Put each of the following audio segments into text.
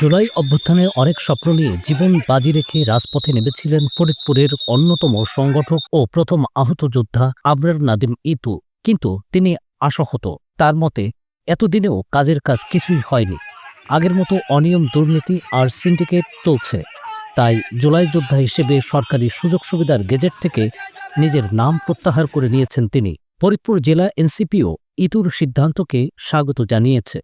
জুলাই অভ্যুত্থানে অনেক স্বপ্ন নিয়ে জীবন বাজি রেখে রাজপথে নেমেছিলেন ফরিদপুরের অন্যতম সংগঠক ও প্রথম আহত যোদ্ধা আবরার নাদিম ইতু। কিন্তু তিনি আশাহত। তার মতে, এতদিনেও কাজের কাজ কিছুই হয়নি। আগের মতো অনিয়ম দুর্নীতি আর সিন্ডিকেট চলছে। তাই জুলাই যোদ্ধা হিসেবে সরকারি সুযোগ সুবিধার গেজেট থেকে নিজের নাম প্রত্যাহার করে নিয়েছেন তিনি। ফরিদপুর জেলা এনসিপিও ইতুর সিদ্ধান্তকে স্বাগত জানিয়েছে।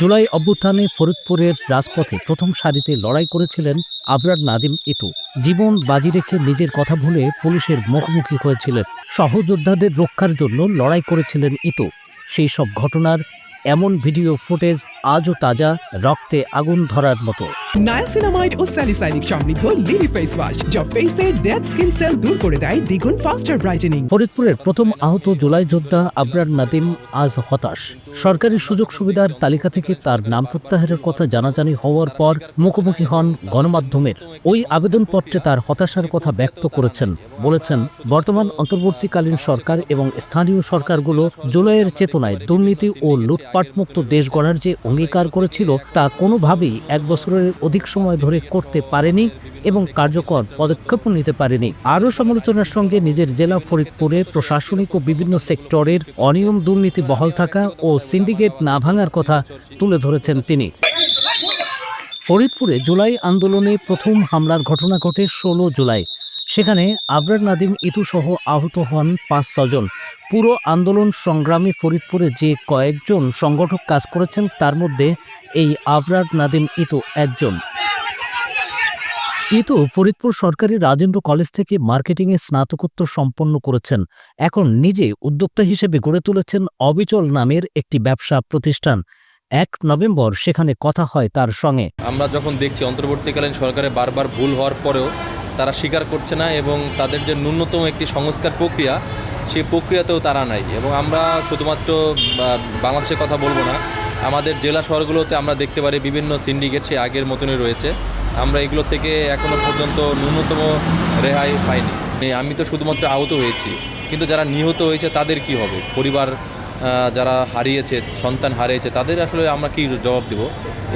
জুলাই অভ্যুত্থানে ফরিদপুরের রাজপথে প্রথম সারিতে লড়াই করেছিলেন আবরার নাদিম ইতু। জীবন বাজি রেখে নিজের কথা ভুলে পুলিশের মুখোমুখি হয়েছিলেন। সহযোদ্ধাদের রক্ষার জন্য লড়াই করেছিলেন ইতু। সেই সব ঘটনার এমন ভিডিও ফুটেজ আজও তাজা, রক্তে আগুন ধরার মতো। নায়াসিনামাইড ও স্যালিসাইনিক সমৃদ্ধ লিলি ফেস ওয়াশ যা ফেসের ডেড স্কিন সেল দূর করে দেয় দ্বিগুণ ফাস্টার ব্রাইটেনিং ফরিদপুরের প্রথম আহত জুলাই যোদ্ধা আবরার নাদিম আজ হতাশ। সরকারি সুযোগ সুবিধার তালিকা থেকে তার নাম প্রত্যাহারের কথা জানাজানি হওয়ার পর মুখোমুখি হন গণমাধ্যমের। ওই আবেদনপত্রে তার হতাশার কথা ব্যক্ত করেছেন। বলেছেন, বর্তমান অন্তর্বর্তীকালীন সরকার এবং স্থানীয় সরকারগুলো জুলাইয়ের চেতনায় দুর্নীতি ও লুটপাটমুক্ত দেশ গড়ার যে অঙ্গীকার করেছিল তা কোনোভাবেই এক বছরের অধিক সময় ধরে করতে পারেনি এবং কার্যকর পদক্ষেপও নিতে পারেনি। আরও সমালোচনার সঙ্গে নিজের জেলা ফরিদপুরে প্রশাসনিক ও বিভিন্ন সেক্টরের অনিয়ম দুর্নীতি বহাল থাকা ও সিন্ডিকেট না ভাঙার কথা তুলে ধরেছেন তিনি। ফরিদপুরে জুলাই আন্দোলনে প্রথম হামলার ঘটনা ঘটে ষোলো জুলাই। সেখানে আবরার নাদিম ইতুসহ আহত হন পাঁচ ছজন। পুরো আন্দোলন সংগ্রামী ফরিদপুরে যে কয়েকজন সংগঠক কাজ করেছেন, তার মধ্যে এই আবরার নাদিম ইতু একজন। ইতু ফরিদপুর সরকারি রাজেন্দ্র কলেজ থেকে মার্কেটিংয়ে স্নাতকোত্তর সম্পন্ন করেছেন। এখন নিজে উদ্যোক্তা হিসেবে গড়ে তুলেছেন অবিচল নামের একটি ব্যবসা প্রতিষ্ঠান। এক নভেম্বর সেখানে কথা হয় তার সঙ্গে। আমরা যখন দেখছি, অন্তর্বর্তীকালীন সরকারে বারবার ভুল হওয়ার পরেও তারা স্বীকার করছে না এবং তাদের যে ন্যূনতম একটি সংস্কার প্রক্রিয়া সেই প্রক্রিয়াতেও তারা নাই। এবং আমরা শুধুমাত্র বাংলাদেশের কথা বলব না, আমাদের জেলা শহরগুলোতে আমরা দেখতে পারি বিভিন্ন সিন্ডিকেট সে আগের মতনই রয়েছে। আমরা এগুলো থেকে এখনও পর্যন্ত ন্যূনতম রেহাই পাইনি। আমি তো শুধুমাত্র আহত হয়েছি। কিন্তু যারা নিহত হয়েছে তাদের কি হবে? পরিবার যারা হারিয়েছে, সন্তান হারিয়েছে, তাদের আসলে আমরা কি জবাব দেব?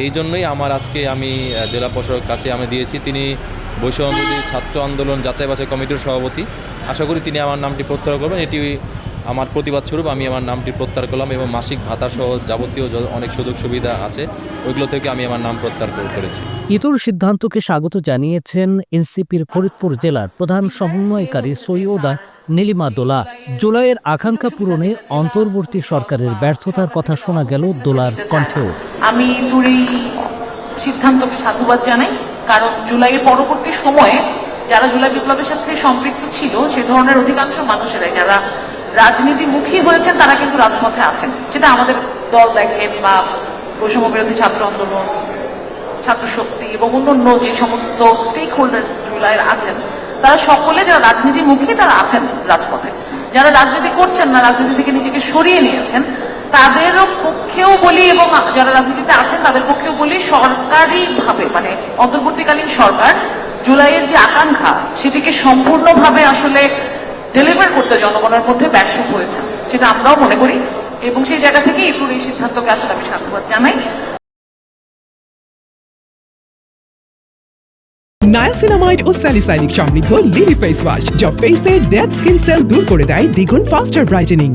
এই জন্যই আমার আজকে আমি জেলা প্রশাসক কাছে আমি দিয়েছি। তিনি বৈষম্যদী ছাত্র আন্দোলন যাচাই বাছাই কমিটির সভাপতি। আশা করি তিনি আমার নামটি প্রত্যাহার করবেন। এটি আমার প্রতিবাদ স্বরূপ আমি আমার নামটি প্রত্যাহার করলাম এবং মাসিক ভাতা সহ যাবতীয় অনেক সুযোগ সুবিধা আছে ওইগুলো থেকে আমি আমার নাম প্রত্যাহার করেছি। ইতুর সিদ্ধান্তকে স্বাগত জানিয়েছেন এনসিপির ফরিদপুর জেলার প্রধান সমন্বয়কারী সৈয়দা নীলিমা দোলা। জুলাইয়ের আকাঙ্ক্ষা পূরণে অন্তর্বর্তী সরকারের ব্যর্থতার কথা শোনা গেল দোলার কণ্ঠেও। আমি তোর এই সিদ্ধান্তকে সাধুবাদ জানাই কারণ জুলাইয়ের পরবর্তী সময়ে যারা জুলাই বিপ্লবের সাথে সম্পৃক্ত ছিল সে ধরনের অধিকাংশ মানুষেরাই যারা রাজনীতিমুখী হয়েছেন তারা কিন্তু রাজপথে আছেন। সেটা আমাদের দল দেখেন বা বৈষম্য বিরোধী ছাত্র আন্দোলন, ছাত্র শক্তি এবং অন্যান্য যে সমস্ত স্টেক হোল্ডার জুলাইয়ের আছেন, তারা সকলে যারা রাজনীতিমুখী, তারা আছেন রাজপথে। যারা রাজনীতি করছেন না রাজনীতি থেকে নিজেকে সরিয়ে নিয়েছেন, তাদেরও পক্ষেও বলি এবং যারা রাজনীতিতে আছেন, তাদের পক্ষেও বলি সরকারি ভাবে মানে অন্তর্বর্তীকালীন সরকার জুলাইয়ের যে আকাঙ্ক্ষা, সেটিকে সম্পূর্ণভাবে আসলে ডেলিভার করতে জনগণের মধ্যে ব্যর্থ হয়েছে, সেটা আমরাও মনে করি। এবং সেই জায়গা থেকে এই পুরো এই সিদ্ধান্তকে আসলে আমি সাধুবাদ জানাই। নায়াসিনামাইড ও স্যালিসাইনিক সমৃদ্ধ লিলি ফেস ওয়াশ যা ফেসের ডেড স্কিন সেল দূর করে দেয় দ্বিগুণ ফাস্টার ব্রাইটেনিং